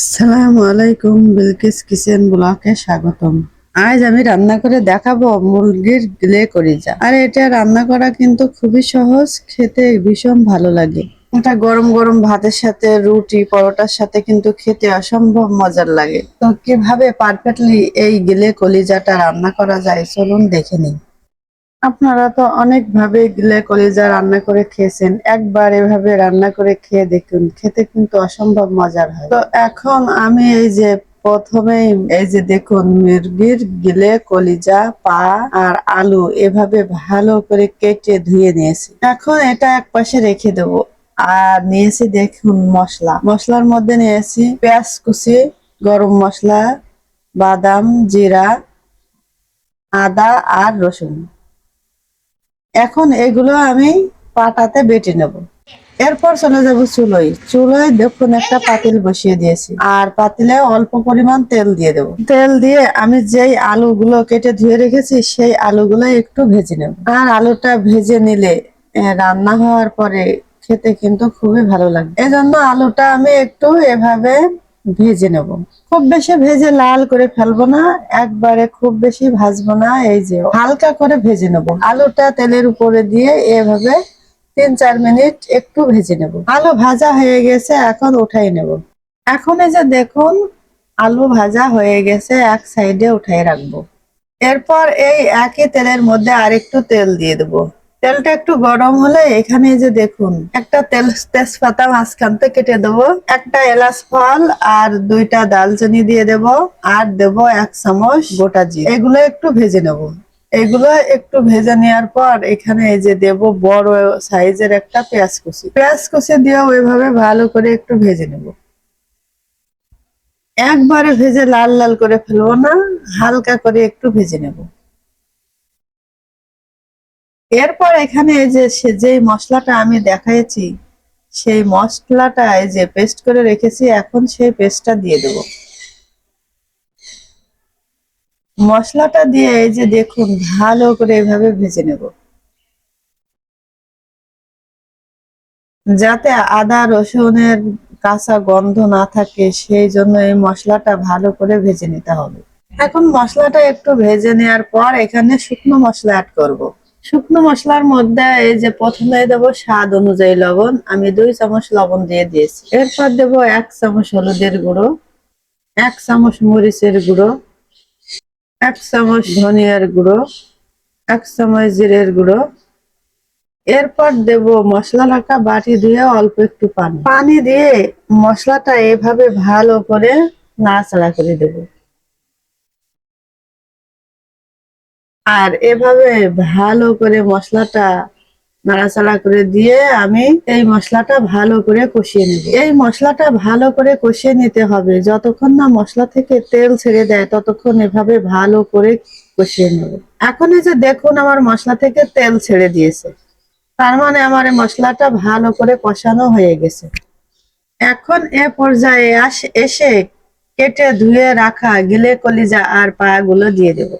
আসসালামু আলাইকুম, বিলকিস কিচেন ব্লকে স্বাগতম। আজ আমি রান্না করে দেখাবো মুরগির গ্লে কলিজা। আর এটা রান্না করা কিন্তু খুবই সহজ, খেতে ভীষণ ভালো লাগে। এটা গরম গরম ভাতের সাথে, রুটি, পরোটার সাথে কিন্তু খেতে অসম্ভব মজার লাগে। তো কীভাবে পারফেক্টলি এই গিলে কলিজাটা রান্না করা যায়, চলুন দেখে নিই। আপনারা তো অনেক ভাবে গিলে কলিজা রান্না করে খেয়েছেন। একবার এভাবে রান্না করে খেয়ে দেখুন, খেতে কিন্তু অসম্ভব মজার হয়। তো এখন আমি এই যে প্রথমেই এই যে দেখুন, মুরগির গিলে কলিজা, পা আর আলু এভাবে ভালো করে কেটে ধুয়ে নিয়েছি। এখন এটা এক পাশে রেখে দেবো। আর নিয়েছি দেখুন মশলা। মশলার মধ্যে নিয়েছি পেঁয়াজ কুচি, গরম মশলা, বাদাম, জিরা, আদা আর রসুন। এখন এগুলো আমি পাটাতে বেটে নেব। এরপর চলে যাব চুলোয়। চুলোয় দেখুন একটা পাতিল বসিয়ে দিয়েছি। আর পাতিলে অল্প পরিমাণ তেল দিয়ে দেব। তেল দিয়ে আমি যেই আলুগুলো কেটে ধুয়ে রেখেছি, সেই আলুগুলো একটু ভেজে নেব। আর আলুটা ভেজে নিলে রান্না হওয়ার পরে খেতে কিন্তু খুবই ভালো লাগবে। এজন্য আলুটা আমি একটু এভাবে ভেজে নেব। খুব বেশি ভেজে লাল করে ফেলব না, একবারে খুব বেশি ভাজবো না, এই যে হালকা করে ভেজে নেব। আলুটা তেলের উপরে দিয়ে এভাবে তিন চার মিনিট একটু ভেজে নেব। আলু ভাজা হয়ে গেছে, এখন উঠাই নেব। এখন এই যে দেখুন, আলু ভাজা হয়ে গেছে, এক সাইডে উঠাই রাখব। এরপর এই একই তেলের মধ্যে আরেকটু তেল দিয়ে দেবো। তেলটা একটু গরম হলে এখানে যে দেখুন, একটা তেল তেজপাতা মাঝখান থেকে কেটে দেবো, একটা এলাচ ফল আর দুইটা দালচিনি দিয়ে দেব, আর দেব এক চামচ গোটা জিরে। এগুলো একটু ভেজে নেব। এগুলো একটু ভেজে নেওয়ার পর এখানে এই যে দেব বড় সাইজের একটা পেঁয়াজ কুচি। পেঁয়াজ কুচি দিয়েও ওইভাবে ভালো করে একটু ভেজে নেব। একবারে ভেজে লাল লাল করে ফেলব না, হালকা করে একটু ভেজে নেব। এরপর এখানে যে সে যে মশলাটা আমি দেখাইছি, সেই মশলাটা যে পেস্ট করে রেখেছি, এখন সেই পেস্টটা দিয়ে দেব। মশলাটা দিয়ে এই যে দেখুন, ভালো করে এভাবে ভেজে নেব। যাতে আদা, রসুনের কাঁচা গন্ধ না থাকে, সেই জন্য এই মশলাটা ভালো করে ভেজে নিতে হবে। এখন মশলাটা একটু ভেজে নেওয়ার পর এখানে শুকনো মশলা অ্যাড করব। শুকনো মশলার মধ্যে এই যে প্রথমে দেব স্বাদ অনুযায়ী লবণ। আমি দুই চামচ লবণ দিয়ে দিয়েছি। এরপর দেব এক চামচ হলুদের গুঁড়ো, এক চামচ মরিচের গুঁড়ো, এক চামচ ধনিয়ার গুঁড়ো, এক চামচ জিরের গুঁড়ো। এরপর দেব মশলা রাখা বাটি দিয়ে অল্প একটু পানি। পানি দিয়ে মশলাটা এভাবে ভালো করে নাড়াচাড়া করে দেবো। আর এভাবে ভালো করে মশলাটা নাড়াচাড়া করে দিয়ে আমি এই মশলাটা ভালো করে কষিয়ে নেব। এই মশলাটা ভালো করে কষিয়ে নিতে হবে। যতক্ষণ না মশলা থেকে তেল ছেড়ে দেয়, ততক্ষণ এভাবে ভালো করে কষিয়ে নেব। এখন এই যে দেখুন আমার মশলা থেকে তেল ছেড়ে দিয়েছে। তার মানে আমার এই মশলাটা ভালো করে কষানো হয়ে গেছে। এখন এ পর্যায়ে আস- এসে কেটে ধুয়ে রাখা গিলে কলিজা আর পাগুলো দিয়ে দেবো।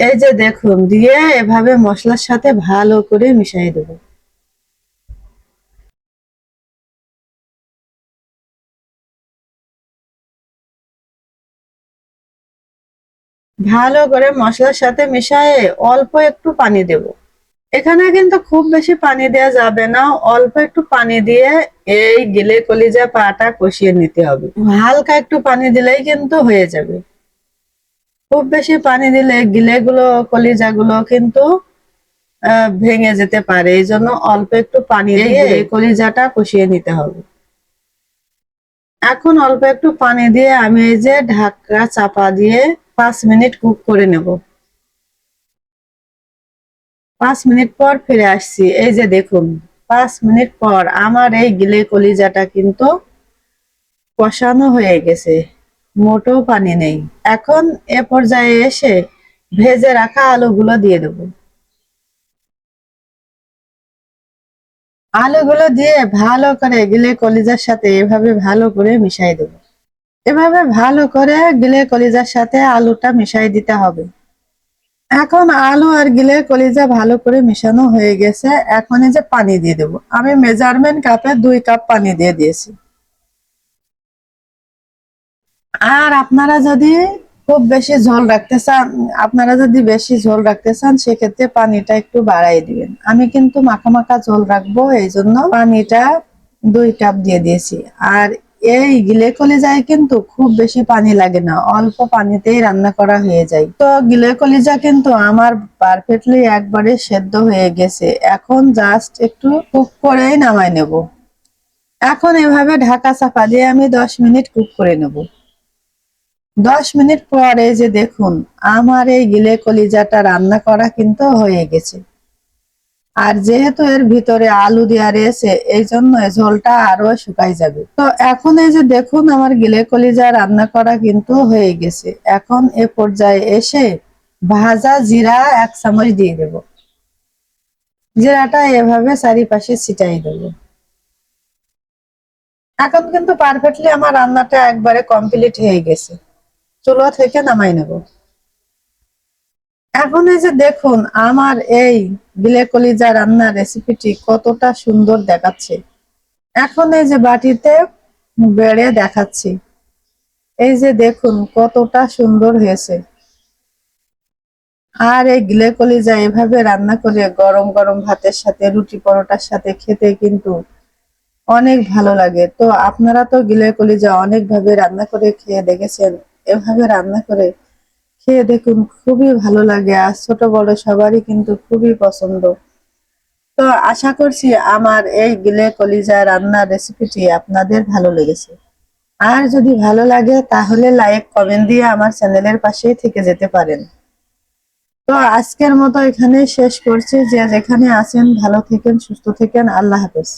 এই যে দেখুন, দিয়ে এভাবে মশলার সাথে ভালো করে মিশিয়ে দেব। ভালো করে মশলার সাথে মিশিয়ে অল্প একটু পানি দেব। এখানে কিন্তু খুব বেশি পানি দেওয়া যাবে না, অল্প একটু পানি দিয়ে এই গিলে কলিজা পাটা কষিয়ে নিতে হবে। হালকা একটু পানি দিলেই কিন্তু হয়ে যাবে। খুব বেশি পানি দিলে গিলেগুলো কলিজাগুলো কিন্তু ভেঙে যেতে পারে। এই জন্য অল্প একটু পানি দিয়ে কলিজাটা কষিয়ে নিতে হবে। এখন অল্প একটু পানি দিয়ে আমি এই যে ঢাকা চাপা দিয়ে পাঁচ মিনিট কুক করে নেব। পাঁচ মিনিট পর ফিরে আসছি। এই যে দেখুন পাঁচ মিনিট পর আমার এই গিলে কলিজাটা কিন্তু কষানো হয়ে গেছে। মোটেও পানি নেই। এখন এ পর্যায়ে এসে ভেজে রাখা আলুগুলো দিয়ে দেব। আলুগুলো দিয়ে ভালো করে গিলে কলিজার সাথে এভাবে ভালো করে মিশাই দেব। এভাবে ভালো করে গিলে কলিজার সাথে আলুটা মিশাই দিতে হবে। এখন আলু আর গিলে কলিজা ভালো করে মিশানো হয়ে গেছে। এখন এই যে পানি দিয়ে দেবো। আমি মেজারমেন্ট কাপে দুই কাপ পানি দিয়ে দিয়েছি। আর আপনারা যদি খুব বেশি ঝোল রাখতে চান, আপনারা যদি বেশি ঝোল রাখতে চান, সেক্ষেত্রে পানিটা একটু বাড়াই দিবেন। আমি কিন্তু মাখা মাখা ঝোল রাখব এই জন্য পানিটা দুই কাপ দিয়ে দিয়েছি। আর এই গিলে কলিজায় কিন্তু খুব বেশি পানি লাগে না, অল্প পানিতেই রান্না করা হয়ে যায়। তো গিলে কলিজা কিন্তু আমার পারফেক্টলি একবারে সেদ্ধ হয়ে গেছে। এখন জাস্ট একটু কুক করেই নামাই নেব। এখন এভাবে ঢাকা চাপা দিয়ে আমি দশ মিনিট কুক করে নেব। দশ মিনিট পরে যে দেখুন, আমার এই গিলে কলিজাটা রান্না করা কিন্তু হয়ে গেছে। আর যেহেতু এর ভিতরে আলু দেওয়া রয়েছে, এই জন্য ঝোলটা আরও শুকাই যাবে। তো এখন এই যে দেখুন, আমার গিলে কলিজা রান্না করা কিন্তু হয়ে গেছে। এখন এ পর্যায়ে এসে ভাজা জিরা এক চামচ দিয়ে দেব। জিরাটা এভাবে চারিপাশে ছিটাই দেবো। এখন কিন্তু পারফেক্টলি আমার রান্নাটা একবারে কমপ্লিট হয়ে গেছে। চুলো থেকে নামাই নেব। এখন এই যে দেখুন, আমার এই গিলে কলিজা রান্নার রেসিপিটি কতটা সুন্দর দেখাচ্ছে। এখন এই যে বাটিতে বেড়ে দেখাচ্ছি। এই যে দেখুন, কতটা সুন্দর হয়েছে। আর এই গিলে কলিজা এভাবে রান্না করে গরম গরম ভাতের সাথে, রুটি পরোটার সাথে খেতে কিন্তু অনেক ভালো লাগে। তো আপনারা তো গিলে কলিজা অনেক ভাবে রান্না করে খেয়ে দেখেছেন। এভাবে রান্না করে খেয়ে দেখুন খুবই ভালো লাগে। আর ছোট বড় সবারই কিন্তু খুবই পছন্দ। তো আশা করছি আমার এই গিলে কলিজা রান্নার রেসিপিটি আপনাদের ভালো লেগেছে। আর যদি ভালো লাগে তাহলে লাইক কমেন্ট দিয়ে আমার চ্যানেলের পাশেই থেকে যেতে পারেন। তো আজকের মতো এখানে শেষ করছি। যে যেখানে আছেন ভালো থেকেন, সুস্থ থেকেন, আল্লাহ হাফেজ।